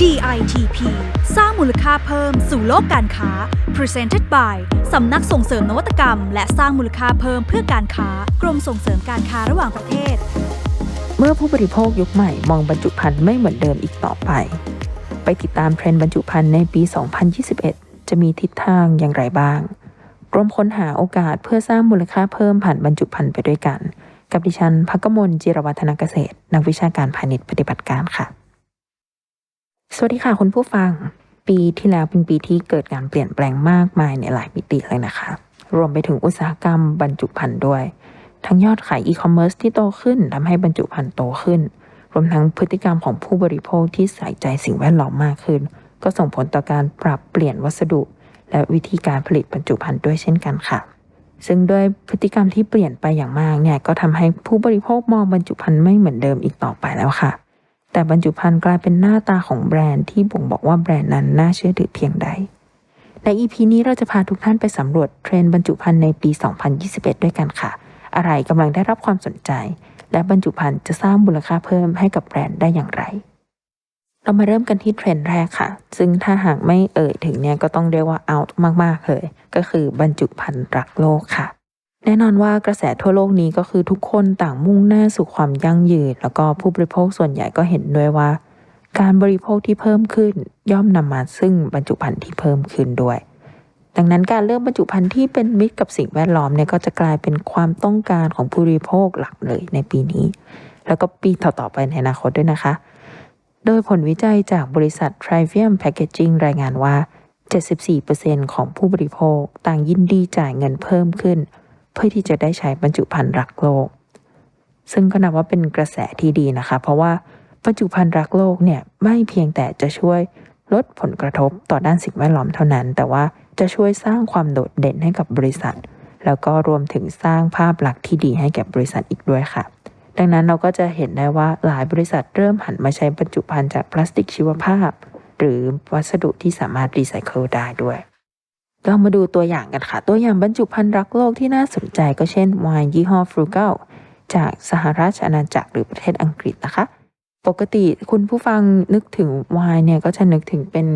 DITP สร้างมูลค่าเพิ่มสู่โลกการค้า Presented by สำนักส่งเสริมนวัตกรรม และสร้างมูลค่าเพิ่มเพื่อการค้ากรมส่งเสริมการค้าระหว่างประเทศ เมื่อผู้บริโภคยุคใหม่มองบรรจุภัณฑ์ไม่เหมือนเดิมอีกต่อไป ไปติดตามเทรนด์บรรจุภัณฑ์ในปี 2021 จะมีทิศทางอย่างไรบ้าง กรมค้นหาโอกาสเพื่อสร้างมูลค่าเพิ่มผ่านบรรจุภัณฑ์ไปด้วยกัน กับดิฉันพักกมลจิรวัฒนเกษตร นักวิชาการพาณิชย์ปฏิบัติการค่ะ สวัสดีค่ะคุณผู้ฟัง ปีที่แล้วเป็นปีที่เกิดการเปลี่ยนแปลงมากมายในหลายมิติเลยนะคะ รวมไปถึงอุตสาหกรรมบรรจุภัณฑ์ด้วย ทั้งยอดขายอีคอมเมิร์ซที่โตขึ้นทำให้บรรจุภัณฑ์โตขึ้น รวมทั้งพฤติกรรมของผู้บริโภคที่ใส่ใจสิ่งแวดล้อมมากขึ้น ก็ส่งผลต่อการปรับเปลี่ยนวัสดุ และวิธีการผลิตบรรจุภัณฑ์ด้วยเช่นกันค่ะ ซึ่งด้วยพฤติกรรมที่เปลี่ยนไปอย่างมากเนี่ยก็ทำให้ผู้บริโภคมองบรรจุภัณฑ์ไม่เหมือนเดิมอีกต่อไปแล้วค่ะ แต่บรรจุภัณฑ์กลายเป็นหน้าตาของแบรนด์ที่บ่งบอกว่าแบรนด์นั้นน่าเชื่อถือเพียงใด ใน EP นี้เราจะพาทุกท่านไปสำรวจเทรนด์บรรจุภัณฑ์ในปี 2021 ด้วยกันค่ะ อะไรกำลังได้รับความสนใจ และบรรจุภัณฑ์จะสร้างมูลค่าเพิ่มให้กับแบรนด์ได้อย่างไร เรามาเริ่มกันที่เทรนด์แรกค่ะ ซึ่งถ้าหากไม่เอ่ยถึงเนี่ยก็ต้องเรียกว่า out มากๆเลย ก็คือบรรจุภัณฑ์รักโลกค่ะ แน่นอนว่ากระแสทั่วโลกนี้ก็คือทุกคนต่างมุ่งหน้าสู่ความยั่งยืน แล้วก็ผู้บริโภคส่วนใหญ่ก็เห็นด้วยว่า การบริโภคที่เพิ่มขึ้น ย่อมนำมาซึ่งบรรจุภัณฑ์ที่เพิ่มขึ้นด้วย ดังนั้นการเลือกบรรจุภัณฑ์ที่เป็นมิตรกับสิ่งแวดล้อมเนี่ยก็จะกลายเป็นความต้องการของผู้บริโภคหลักเลยในปีนี้ แล้วก็ปีต่อๆไปในอนาคตด้วยนะคะ โดยผลวิจัยจากบริษัท Trivium Packaging รายงานว่า 74%ของผู้บริโภคต่างยินดีจ่ายเงินเพิ่มขึ้น เพื่อที่จะได้ใช้บรรจุภัณฑ์รักโลก ซึ่งก็นับว่าเป็นกระแสที่ดีนะคะ เพราะว่าบรรจุภัณฑ์รักโลกเนี่ยไม่เพียงแต่จะช่วยลดผลกระทบต่อด้านสิ่งแวดล้อมเท่านั้น แต่ว่าจะช่วยสร้างความโดดเด่นให้กับบริษัท แล้วก็รวมถึงสร้างภาพลักษณ์ที่ดีให้แก่บริษัทอีกด้วยค่ะ ดังนั้นเราก็จะเห็นได้ว่าหลายบริษัทเริ่มหันมาใช้บรรจุภัณฑ์จากพลาสติกชีวภาพ หรือวัสดุที่สามารถรีไซเคิลได้ด้วย เรามาดูตัวอย่างกันค่ะ ตัวอย่างบรรจุภัณฑ์รักโลกที่น่าสนใจก็เช่นไวน์ยี่ห้อฟรูเกลจากสหราชอาณาจักรหรือประเทศอังกฤษนะคะ ปกติคุณผู้ฟังนึกถึงไวน์เนี่ยก็จะนึกถึงเป็น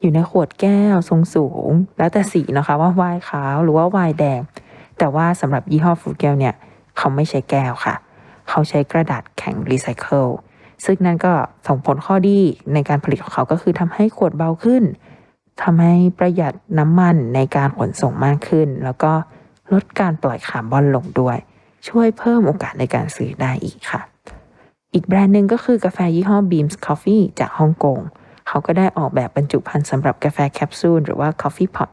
อยู่ในขวดแก้วทรงสูง แล้วแต่สีนะคะว่าไวน์ขาวหรือว่าไวน์แดง แต่ว่าสำหรับยี่ห้อฟรูเกลเนี่ยเขาไม่ใช้แก้วค่ะ เขาใช้กระดาษแข็งรีไซเคิลซึ่งนั่นก็ส่งผลข้อดีในการผลิตของเขาก็คือทำให้ขวดเบาขึ้น ทำให้ประหยัดน้ำมันในการขนส่งมากขึ้น แล้วก็ลดการปล่อยคาร์บอนลงด้วย ช่วยเพิ่มโอกาสในการซื้อได้อีกค่ะ อีกแบรนด์หนึ่งก็คือกาแฟยี่ห้อ Beams Coffee จากฮ่องกง เขาก็ได้ออกแบบบรรจุภัณฑ์สำหรับกาแฟแคปซูลหรือว่า Coffee Pot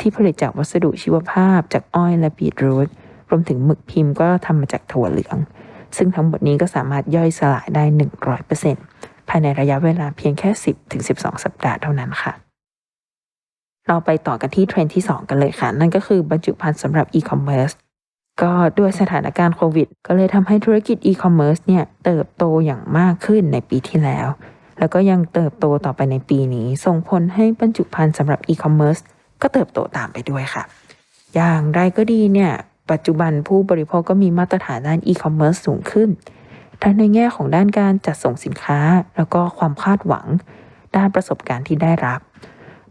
ที่ผลิตจากวัสดุชีวภาพ จากอ้อยและบีทรูทรวมถึงหมึกพิมพ์ก็ทำมาจากถั่วเหลือง ซึ่งทั้งหมดนี้ก็สามารถย่อยสลายได้ 100%ภายในระยะเวลาเพียงแค่ 10-12 สัปดาห์เท่านั้นค่ะ เราไปต่อกันที่เทรนด์ที่ 2 กันเลยค่ะ นั่นก็คือบรรจุภัณฑ์สำหรับอีคอมเมิร์ซก็ด้วยสถานการณ์โควิด ก็เลยทำให้ธุรกิจอีคอมเมิร์ซเนี่ยเติบโตอย่างมากขึ้นในปีที่แล้ว แล้วก็ยังเติบโตต่อไปในปีนี้ ส่งผลให้บรรจุภัณฑ์สำหรับอีคอมเมิร์ซก็เติบโตตามไปด้วยค่ะ อย่างไรก็ดีเนี่ย ปัจจุบันผู้บริโภคก็มีมาตรฐานด้านอีคอมเมิร์ซสูงขึ้น ทั้งในแง่ของด้านการจัดส่งสินค้า แล้วก็ความคาดหวัง ด้านประสบการณ์ที่ได้รับ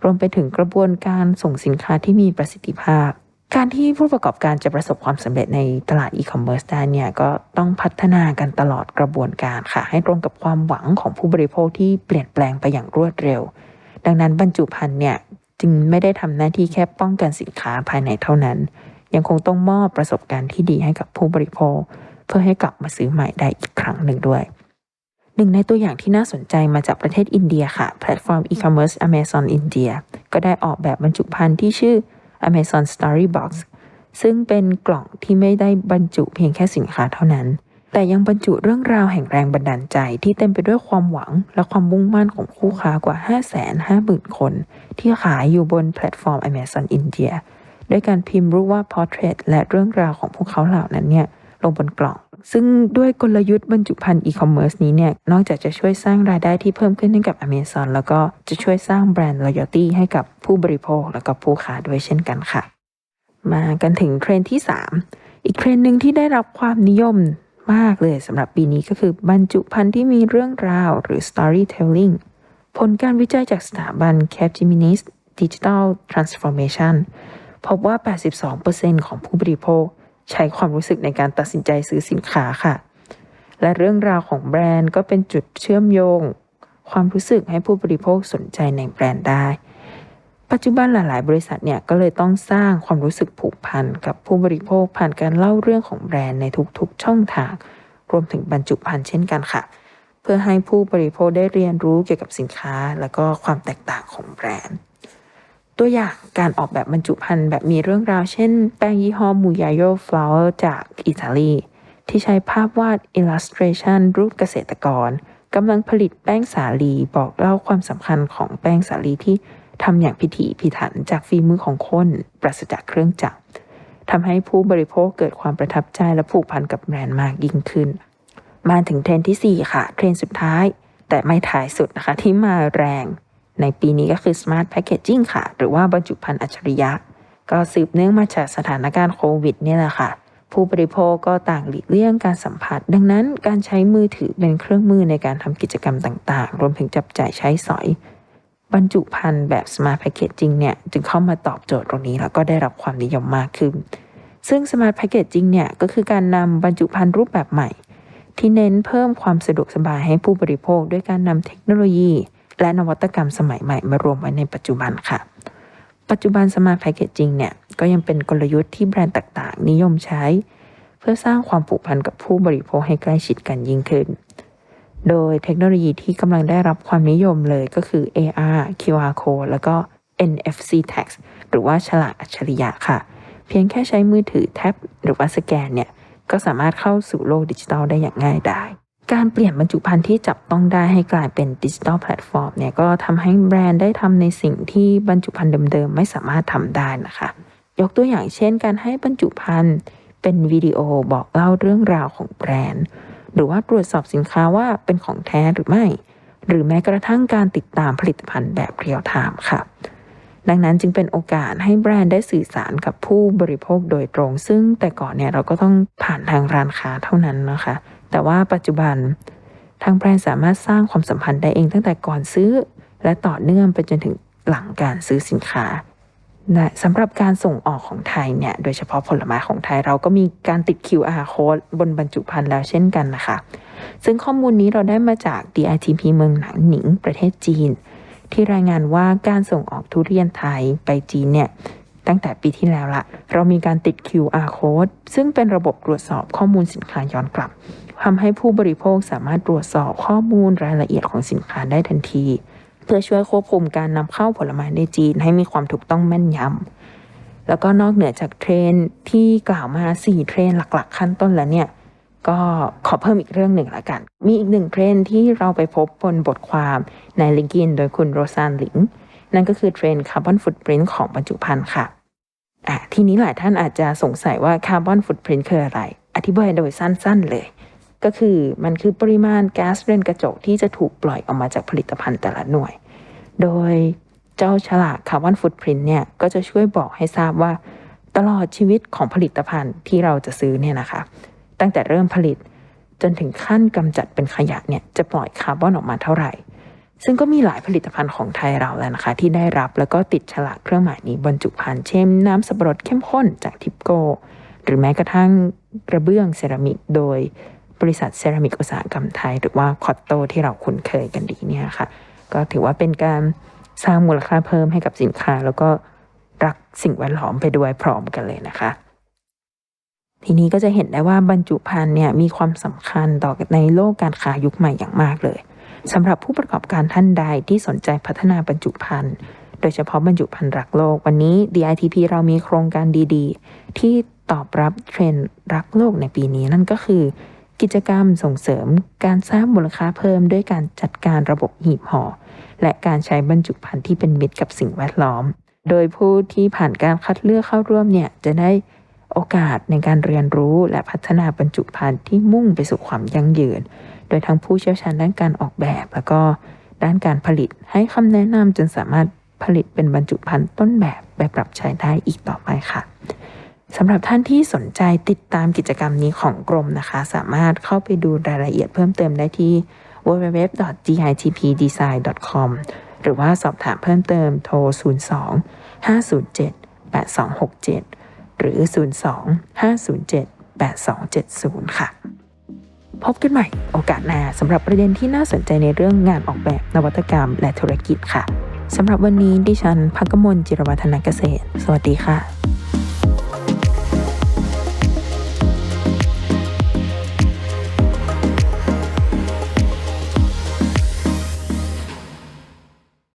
รวมไปถึงกระบวนการส่งสินค้าที่มีประสิทธิภาพ การที่ผู้ประกอบการจะประสบความสำเร็จในตลาดอีคอมเมิร์ซได้เนี่ยก็ต้องพัฒนากันตลอดกระบวนการค่ะ ให้ตรงกับความหวังของผู้บริโภคที่เปลี่ยนแปลงไปอย่างรวดเร็ว ดังนั้นบรรจุภัณฑ์เนี่ยจึงไม่ได้ทำหน้าที่แค่ป้องกันสินค้าภายในเท่านั้น ยังคงต้องมอบประสบการณ์ที่ดีให้กับผู้บริโภค เพื่อให้กลับมาซื้อใหม่ได้อีกครั้งหนึ่งด้วย หนึ่งในตัวอย่างที่น่าสนใจมาจากประเทศอินเดียค่ะ แพลตฟอร์มอีคอมเมิร์ซ Amazon India ก็ได้ออกแบบบรรจุภัณฑ์ที่ชื่อ Amazon Story Box ซึ่งเป็นกล่องที่ไม่ได้บรรจุเพียงแค่สินค้าเท่านั้น แต่ยังบรรจุเรื่องราวแห่งแรงบันดาลใจที่เต็มไปด้วยความหวังและความมุ่งมั่นของคู่ค้ากว่า 550,000 คน ที่ขายอยู่บนแพลตฟอร์ม Amazon India ด้วยการพิมพ์รูปว่า Portrait และเรื่องราวของพวกเขาเหล่านั้นเนี่ยลงบนกล่อง ซึ่งด้วยกลยุทธ์บรรจุภัณฑ์อีคอมเมิร์ซนี้เนี่ย นอกจากจะช่วยสร้างรายได้ที่เพิ่มขึ้นให้กับ Amazon แล้วก็จะช่วยสร้างแบรนด์ loyalty ให้กับผู้บริโภคแล้วก็ผู้ค้าด้วยเช่นกันค่ะ มากันถึงเทรนที่ 3 อีกเทรนหนึ่งที่ได้รับความนิยมมากเลยสำหรับปีนี้ก็คือบรรจุภัณฑ์ที่มีเรื่องราวหรือ storytelling ผลการวิจัยจากสถาบัน Capgemini Digital Transformation พบว่า 82%ของผู้บริโภค ใช้ความรู้สึกในการตัดสินใจซื้อสินค้าค่ะ และเรื่องราวของแบรนด์ก็เป็นจุดเชื่อมโยง ความรู้สึกให้ผู้บริโภคสนใจในแบรนด์ได้ ปัจจุบันหลาย ๆ บริษัทเนี่ยก็เลยต้องสร้างความรู้สึกผูกพันกับผู้บริโภคผ่านการเล่าเรื่องของแบรนด์ในทุก ๆ ช่องทาง รวมถึงบรรจุภัณฑ์เช่นกันค่ะ เพื่อให้ผู้บริโภคได้เรียนรู้เกี่ยวกับสินค้า และก็ความแตกต่างของแบรนด์ ตัวอย่างการออกแบบบรรจุภัณฑ์แบบมีเรื่องราวเช่น แป้งยี่ห้อมูยาโยฟลาวเวอร์จากอิตาลี ที่ใช้ภาพวาด illustration รูปเกษตรกรกำลังผลิตแป้งสาลีบอกเล่าความสำคัญของแป้งสาลีที่ทำอย่างพิถีพิถันจากฝีมือของคนปราศจากเครื่องจักรทำให้ผู้บริโภคเกิดความประทับใจและผูกพันกับแบรนด์มากยิ่งขึ้น มาถึงเทรนที่ 4 ค่ะ เทรนสุดท้าย แต่ไม่ท้ายสุดนะคะที่มาแรง ในปีนี้ก็คือ Smart Packaging ค่ะ หรือว่าบรรจุภัณฑ์อัจฉริยะ ก็สืบเนื่องมาจากสถานการณ์โควิดนี่แหละค่ะ ผู้บริโภคก็ต่างหลีกเลี่ยงการสัมผัส ดังนั้นการใช้มือถือเป็นเครื่องมือในการทำกิจกรรมต่างๆ รวมถึงจับจ่ายใช้สอย บรรจุภัณฑ์แบบ Smart Packaging เนี่ยจึงเข้ามาตอบโจทย์ตรงนี้แล้วก็ได้รับความนิยมมากขึ้น ซึ่ง Smart Packaging เนี่ยก็คือการนำบรรจุภัณฑ์รูปแบบใหม่ ที่เน้นเพิ่มความสะดวกสบายให้ผู้บริโภคด้วยการนำเทคโนโลยี และนวัตกรรมสมัยใหม่มารวมไว้ในปัจจุบันค่ะ ปัจจุบัน Smart Packaging เนี่ยก็ยังเป็นกลยุทธ์ที่แบรนด์ต่าง ๆ นิยมใช้ เพื่อสร้างความผูกพันกับผู้บริโภคให้ใกล้ชิดกันยิ่งขึ้น โดยเทคโนโลยีที่กำลังได้รับความนิยมเลยก็คือ AR QR code แล้วก็ NFC tags หรือว่าฉลากอัจฉริยะค่ะ เพียงแค่ใช้มือถือแท็บหรือว่าสแกนเนี่ยก็สามารถเข้าสู่โลกดิจิทัลได้อย่างง่ายดาย การเปลี่ยนบรรจุภัณฑ์ที่จับต้องได้ให้กลายเป็นดิจิทัลแพลตฟอร์มเนี่ยก็ทำให้แบรนด์ได้ทำในสิ่งที่บรรจุภัณฑ์เดิมๆ ไม่สามารถทำได้นะคะ ยกตัวอย่างเช่น การให้บรรจุภัณฑ์เป็นวิดีโอบอกเล่าเรื่องราวของแบรนด์ หรือว่าตรวจสอบสินค้าว่าเป็นของแท้หรือไม่ หรือแม้กระทั่งการติดตามผลิตภัณฑ์แบบเรียลไทม์ค่ะ ดังนั้นจึงเป็นโอกาสให้แบรนด์ได้สื่อสารกับผู้บริโภคโดยตรง ซึ่งแต่ก่อนเนี่ยเราก็ต้องผ่านทางร้านค้าเท่านั้นนะคะ แต่ว่าปัจจุบัน ทางแบรนด์สามารถสร้างความสัมพันธ์ได้เองตั้งแต่ก่อนซื้อ และต่อเนื่องไปจนถึงหลังการซื้อสินค้าและสำหรับการส่งออกของไทยเนี่ย โดยเฉพาะผลไม้ของไทยเราก็มีการติด QR code บนบรรจุภัณฑ์แล้วเช่นกันนะคะ ซึ่งข้อมูลนี้เราได้มาจาก DITP เมืองหนังหนิง ประเทศจีน ที่รายงานว่าการส่งออกทุเรียนไทยไปจีนเนี่ย ตั้งแต่ปีที่แล้วละ เรามีการติด QR code ซึ่งเป็นระบบตรวจสอบข้อมูลสินค้าย้อนกลับทำให้ผู้บริโภคสามารถตรวจสอบข้อมูลรายละเอียดของสินค้าได้ทันที เพื่อช่วยควบคุมการนำเข้าผลไม้ในจีนให้มีความถูกต้องแม่นยำแล้วก็นอกเหนือจากเทรนที่กล่าวมา 4 เทรนหลัก ๆ ขั้นต้นแล้วเนี่ยก็ขอเพิ่มอีกเรื่องหนึ่งละกัน มีอีกหนึ่งเทรนที่เราไปพบบนบทความในลิงกินโดยคุณโรซานหลิง นั่นก็คือเทรนด์คาร์บอนฟุตปรินท์ของบรรจุภัณฑ์ค่ะอะทีนี้หลายท่านอาจจะสงสัยว่าคาร์บอนฟุตปรินท์คืออะไร อธิบายโดยสั้นๆเลย ก็คือมันคือปริมาณแก๊สเรือนกระจกที่จะถูกปล่อยออกมาจากผลิตภัณฑ์แต่ละหน่วย โดยเจ้าฉลากคาร์บอนฟุตปรินท์เนี่ยก็จะช่วยบอกให้ทราบว่า ตลอดชีวิตของผลิตภัณฑ์ที่เราจะซื้อเนี่ยนะคะ ตั้งแต่เริ่มผลิตจนถึงขั้นกำจัดเป็นขยะเนี่ยจะปล่อยคาร์บอนออกมาเท่าไหร่ ซึ่งก็มีหลายผลิตภัณฑ์ของไทยเราแล้วนะคะ ที่ได้รับแล้วก็ติดฉลากเครื่องหมายนี้บรรจุภัณฑ์เช่นน้ำสับปะรดเข้มข้นจากทิปโก หรือแม้กระทั่งกระเบื้องเซรามิกโดยบริษัทเซรามิกอุตสาหกรรมไทย หรือว่าคอตโตที่เราคุ้นเคยกันดีเนี่ยค่ะ ก็ถือว่าเป็นการสร้างมูลค่าเพิ่มให้กับสินค้า แล้วก็รักสิ่งแวดล้อมไปด้วยพร้อมกันเลยนะคะ ทีนี้ก็จะเห็นได้ว่าบรรจุภัณฑ์เนี่ยมีความสำคัญต่อในโลกการค้ายุคใหม่อย่างมากเลย สำหรับผู้ประกอบการท่านใดที่สนใจพัฒนาบรรจุภัณฑ์โดยเฉพาะบรรจุภัณฑ์รักโลก วันนี้ DITP เรามีโครงการดีๆ ที่ตอบรับเทรนด์รักโลกในปีนี้นั่นก็คือ กิจกรรมส่งเสริมการสร้างมูลค่าเพิ่มด้วยการจัดการระบบหีบห่อและการใช้บรรจุภัณฑ์ที่เป็นมิตรกับสิ่งแวดล้อม โดยผู้ที่ผ่านการคัดเลือกเข้าร่วมเนี่ยจะได้ โอกาสในการเรียนรู้และพัฒนาบรรจุภัณฑ์ที่มุ่งไปสู่ความยั่งยืน โดยทั้งผู้เชี่ยวชาญด้านการออกแบบ แล้วก็ด้านการผลิตให้คำแนะนำจนสามารถผลิตเป็นบรรจุภัณฑ์ต้นแบบไปปรับใช้ได้อีกต่อไปค่ะสำหรับท่านที่สนใจติดตามกิจกรรมนี้ของกรมนะคะ สามารถเข้าไปดูรายละเอียดเพิ่มเติมได้ที่ www.gitpdesign.com หรือว่าสอบถามเพิ่มเติมโทร 02 507 8267 หรือ 02 507 8270 ค่ะ พบกันใหม่โอกาสหน้าสำหรับประเด็นที่น่าสนใจในเรื่องงานออกแบบนวัตกรรมและธุรกิจค่ะสำหรับวันนี้ดิฉันพักกมลจิรวัฒนเกษตร สวัสดีค่ะ